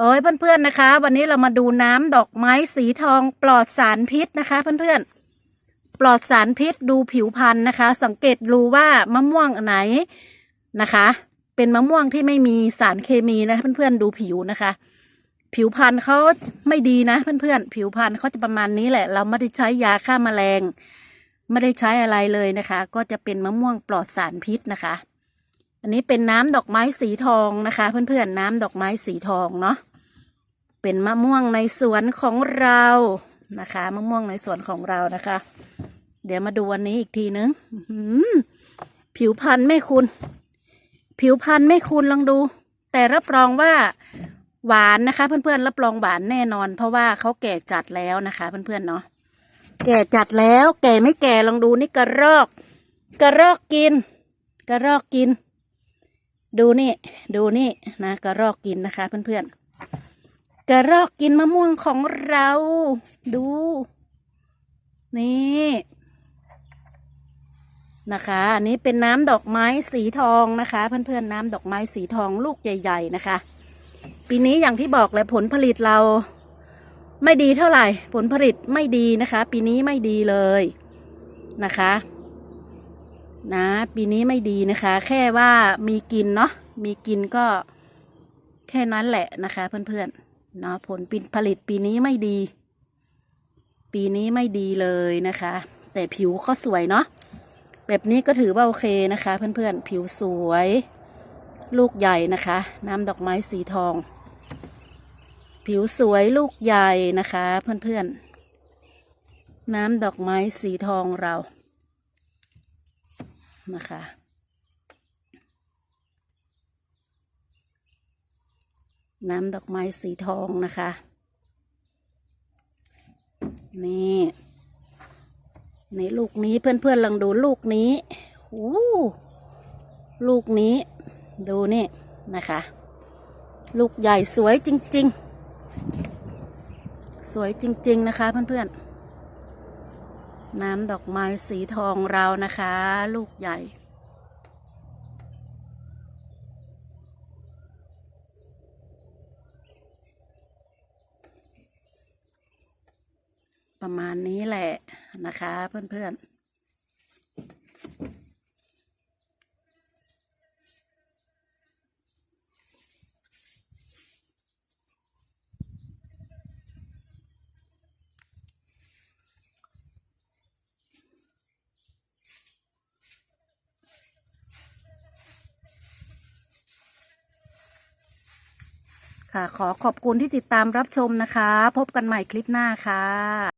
โอ้ยเพื่อนๆนะคะ วันนี้เรามาดูน้ำดอกไม้สีทองปลอดสารพิษนะคะ เพื่อนๆปลอดสารพิษดูผิวพันธุ์นะคะ สังเกตดูว่ามะม่วงไหนนะคะ เป็นมะม่วงที่ไม่มีสารเคมีนะเพื่อนๆดูผิวนะคะ ผิวพันธุ์เขาไม่ดีนะเพื่อนๆผิวพันธุ์เขาจะประมาณนี้แหละ เราไม่ได้ใช้ยาฆ่าแมลงไม่ได้ใช้อะไรเลยนะคะ ก็จะเป็นมะม่วงปลอดสารพิษนะคะ อันนี้เป็นน้ำดอกไม้สีทองนะคะ เพื่อนๆน้ำดอกไม้สีทองเนาะ เป็นมะม่วงในสวนของเรานะคะ มะม่วงในสวนของเรานะคะ เดี๋ยวมาดูวันนี้อีกทีนึงผิวพันธุ์ไม่คุณ ผิวพันธุ์ไม่คุณลองดู แต่รับรองว่าหวานนะคะ เพื่อนๆรับรองหวานแน่นอน เพราะว่าเขาแก่จัดแล้วนะคะ เพื่อนๆเนาะแก่จัดแล้ว แก่ไม่แก่ลองดูนี่กระรอก กระรอกกิน กระรอกกิน ดูนี่ ดูนี่นะกระรอกกินนะคะ เพื่อนๆ กระรอกกินมะม่วงของเรา ดู นี่นะคะ อันนี้เป็นน้ำดอกไม้สีทองนะคะ เพื่อนๆน้ำดอกไม้สีทองลูกใหญ่ ๆ นะคะ ปีนี้อย่างที่บอกเลยผลผลิตเราไม่ดีเท่าไหร่ ผลผลิตไม่ดีนะคะ ปีนี้ไม่ดีเลยนะคะ นะ ปีนี้ไม่ดีนะคะ แค่ว่ามีกินเนาะมีกินก็แค่นั้นแหละนะคะ เพื่อนๆ นาะผลผลิตปีนี้ไม่ดี ปีนี้ไม่ดีเลยนะคะ แต่ผิวก็สวยเนาะแบบนี้ก็ถือว่าโอเคนะคะ เพื่อนๆ ผิวสวย ลูกใหญ่นะคะ น้ำดอกไม้สีทอง ผิวสวยลูกใหญ่นะคะ เพื่อนๆ น้ำดอกไม้สีทองเรานะคะ น้ำดอกไม้สีทองนะคะ นี่นี่ลูกนี้เพื่อนๆลองดูลูกนี้โอ้ลูกนี้ ดูนี่นะคะ ลูกใหญ่สวยจริง ๆ สวยจริง ๆ นะคะ เพื่อนๆน้ำดอกไม้สีทองเรานะคะ ลูกใหญ่ ประมาณนี้แหละนะคะเพื่อนๆค่ะขอขอบคุณที่ติดตามรับชมนะคะ พบกันใหม่คลิปหน้าค่ะ